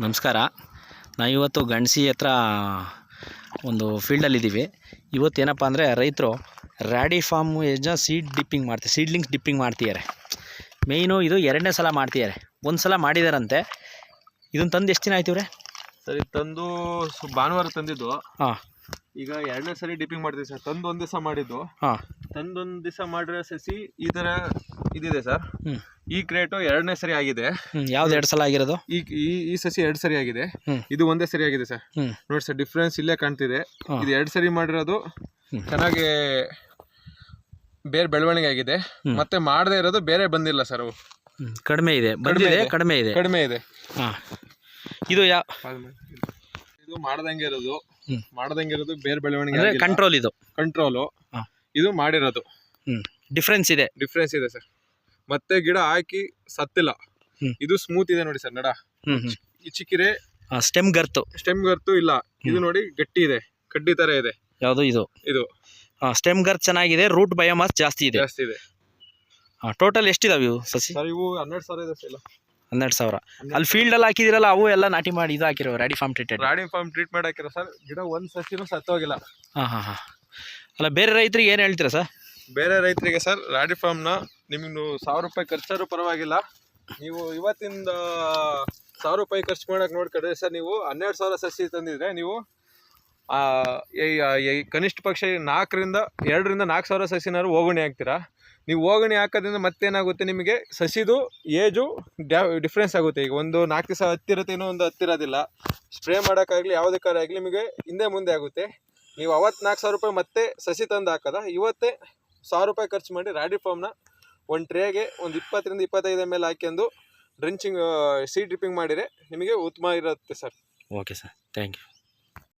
ನಮಸ್ಕಾರ. ನಾವಿವತ್ತು ಗಣಸಿ ಹತ್ರ ಒಂದು ಫೀಲ್ಡಲ್ಲಿದ್ದೀವಿ. ಇವತ್ತು ಏನಪ್ಪ ಅಂದರೆ ರೈತರು ರ್ಯಾಡಿ ಫಾರ್ಮ್ ಯಜ ಸೀಡ್ ಡಿಪ್ಪಿಂಗ್ ಮಾಡ್ತಾರೆ ಸೀಡ್ಲಿಂಗ್ಸ್ ಡಿಪ್ಪಿಂಗ್ ಮಾಡ್ತಿದ್ದಾರೆ. ಮೇಯ್ನು ಇದು ಎರಡನೇ ಸಲ ಮಾಡ್ತಿದ್ದಾರೆ. ಒಂದು ಸಲ ಮಾಡಿದಾರಂತೆ. ಇದನ್ನು ತಂದು ಎಷ್ಟು ದಿನ ಆಯ್ತಿವ್ರೆ ಸರಿ ಸರ್ ತಂದು ಸು- ಭಾನುವಾರ ತಂದಿದ್ದು. ಹಾಂ. ಈಗ ಎರಡನೇ ಸರಿ ಡಿಪ್ಪಿಂಗ್ ಮಾಡ್ತೀವಿ ಸರ್. ತಂದು ಒಂದು ದಿವಸ ಮಾಡಿದ್ದು. ಹಾಂ. ತಂದು ಒಂದು ದಿವಸ ಮಾಡಿರೋ ಸಸಿ ಈ ತರ ಇದಿದೆ ಸರ್. ಈ ಕ್ರೇಟು ಎರಡನೇ ಸರಿ ಆಗಿದೆ. ಯಾವ್ದು ಎರಡ್ ಸಲ ಆಗಿರೋದು? ಈ ಈ ಈ ಸಸಿ ಎರಡ್ ಸರಿ ಆಗಿದೆ. ಇದು ಒಂದೇ ಸರಿ ಆಗಿದೆ ಸರ್. ನೋಡಿ ಸರ್ ಡಿಫ್ರೆನ್ಸ್ ಇಲ್ಲೇ ಕಾಣ್ತಿದೆ. ಇದು ಎರಡ್ ಸರಿ ಮಾಡಿರೋದು. ಚೆನ್ನಾಗಿ ಬೇರೆ ಬೆಳವಣಿಗೆ ಆಗಿದೆ. ಮತ್ತೆ ಮಾಡದೇ ಇರೋದು ಬೇರೆ ಬಂದಿಲ್ಲ ಸರ್ ಅವು. ಕಡಿಮೆ ಇದೆ. ಬಂದಿದೆ ಇದೆ. ಕಡಿಮೆ ಇದೆ. ಕಡಿಮೆ ಇದೆ. ಹಾಂ. ಇದು ಯಾವ ಇದು ಮಾಡ್ದಂಗೆ ಇರೋದು. ಹ್ಮ್. ಮಾಡ್ದಂಗೆ ಇರೋದು ಬೇರೆ ಬೆಳವಣಿಗೆ ಕಂಟ್ರೋಲ್ ಇದು. ಕಂಟ್ರೋಲು ಹಾ. ಇದು ಮಾಡಿರೋದು. ಡಿಫ್ರೆನ್ಸ್ ಇದೆ. ಡಿಫ್ರೆನ್ಸ್ ಇದೆ ಸರ್. ಮತ್ತೆ ಗಿಡ ಹಾಕಿ ಸತ್ತಿಲ್ಲ. ಇದು ಸ್ಮೂತ್ ಇದೆ ನೋಡಿ ಸರ್ ನಡ. ಈ ಚಿಕ್ಕಿರೆ ಸ್ಟೆಮ್ ಗರ್ತು ಸ್ಟೆಮ್ ಗರ್ತು ಇಲ್ಲ. ಇದು ನೋಡಿ ಗಟ್ಟಿ ಇದೆ ಕಡ್ಡಿ ತರ ಇದೆ. ಯಾವುದು ಇದು? ಇದು. ಸ್ಟೆಮ್ ಗರ್ತ್ ಚೆನ್ನಾಗಿದೆ ರೂಟ್ ಬಯೋಮಾಸ್ ಜಾಸ್ತಿ ಇದೆ. ಜಾಸ್ತಿ ಇದೆ. ಟೋಟಲ್ ಎಷ್ಟಿದಾವೆ ಇವು ಸಸಿ? ಸರ್ ಇವು ಹನ್ನೆರಡು ಸಾವಿರ ಇದೆ ಇಲ್ಲ. ಹನ್ನೆರಡು ಸಾವಿರ. ಅಲ್ಲಿ ಫೀಲ್ಡಲ್ಲಿ ಹಾಕಿದಿರಲ್ಲ ಅವು ಎಲ್ಲ ನಾಟಿ ಮಾಡಿ ಇದು ಹಾಕಿರೋ ರಾಡಿ ಫಾರ್ಮ್ ಟ್ರೀಟ್ಮೆಂಟ್ ರಾಡಿ ಫಾರ್ಮ್ ಟ್ರೀಟ್ಮೆಂಟ್ ಹಾಕಿರೋ ಸರ್ ಗಿಡ ಒಂದು ಸಸಿನೂ ಸತ್ತೋಗಿಲ್ಲ. ಹಾಂ ಹಾಂ ಹಾಂ. ಅಲ್ಲ, ಬೇರೆ ರೈತರಿಗೆ ಏನು ಹೇಳ್ತೀರಾ ಸರ್? ಬೇರೆ ರೈತರಿಗೆ ಸರ್, ರಾಡಿ ಫಾರ್ಮ್ನ ನಿಮ್ಗೆ ಸಾವಿರ ರೂಪಾಯಿ ಖರ್ಚಾದ್ರೂ ಪರವಾಗಿಲ್ಲ. ನೀವು ಇವತ್ತಿಂದ ಸಾವಿರ ರೂಪಾಯಿ ಖರ್ಚು ಮಾಡಕ್ ನೋಡ್ಕೊಂಡ್ರೆ ಸರ್, ನೀವು ಹನ್ನೆರಡು ಸಾವಿರ ಸಸಿ ತಂದಿದ್ರೆ ನೀವು ಕನಿಷ್ಠ ಪಕ್ಷ ನಾಲ್ಕರಿಂದ, ಎರಡರಿಂದ ನಾಲ್ಕು ಸಾವಿರ ಸಸಿನಾದ್ರು ಹೋಗಣಿ ಹಾಕ್ತೀರಾ ನೀವು ಹೋಗಣಿ ಹಾಕೋದ್ರಿಂದ ಮತ್ತೇನಾಗುತ್ತೆ ನಿಮಗೆ? ಸಸಿದು ಏಜು ಡ್ಯಾ ಡಿಫ್ರೆನ್ಸ್ ಆಗುತ್ತೆ. ಈಗ ಒಂದು ನಾಲ್ಕು ದಿವಸ ಹತ್ತಿರತ್ತೇನೋ ಒಂದು ಹತ್ತಿರೋದಿಲ್ಲ. ಸ್ಪ್ರೇ ಮಾಡೋಕ್ಕಾಗಲಿ, ಯಾವುದಕ್ಕಾಗಲಿ ನಿಮಗೆ ಹಿಂದೆ ಮುಂದೆ ಆಗುತ್ತೆ. ನೀವು ಅವತ್ತು ನಾಲ್ಕು ಸಾವಿರ ರೂಪಾಯಿ ಮತ್ತೆ ಸಸಿ ತಂದು ಹಾಕದ, ಇವತ್ತೇ ಸಾವಿರ ರೂಪಾಯಿ ಖರ್ಚು ಮಾಡಿ ರಾಡಿ ಫಾರ್ಮ್ನ ಒಂದು ಟ್ರೇಗೆ ಒಂದು ಇಪ್ಪತ್ತರಿಂದ ಇಪ್ಪತ್ತೈದು ಎಂ ಎಲ್ ಹಾಕ್ಯಂದು ಡ್ರಿಂಚಿಂಗ್ ಸೀಡ್ ಡ್ರಿಪ್ಪಿಂಗ್ ಮಾಡಿದರೆ ನಿಮಗೆ ಉತ್ತಮ ಇರುತ್ತೆ sir. Okay sir, thank you.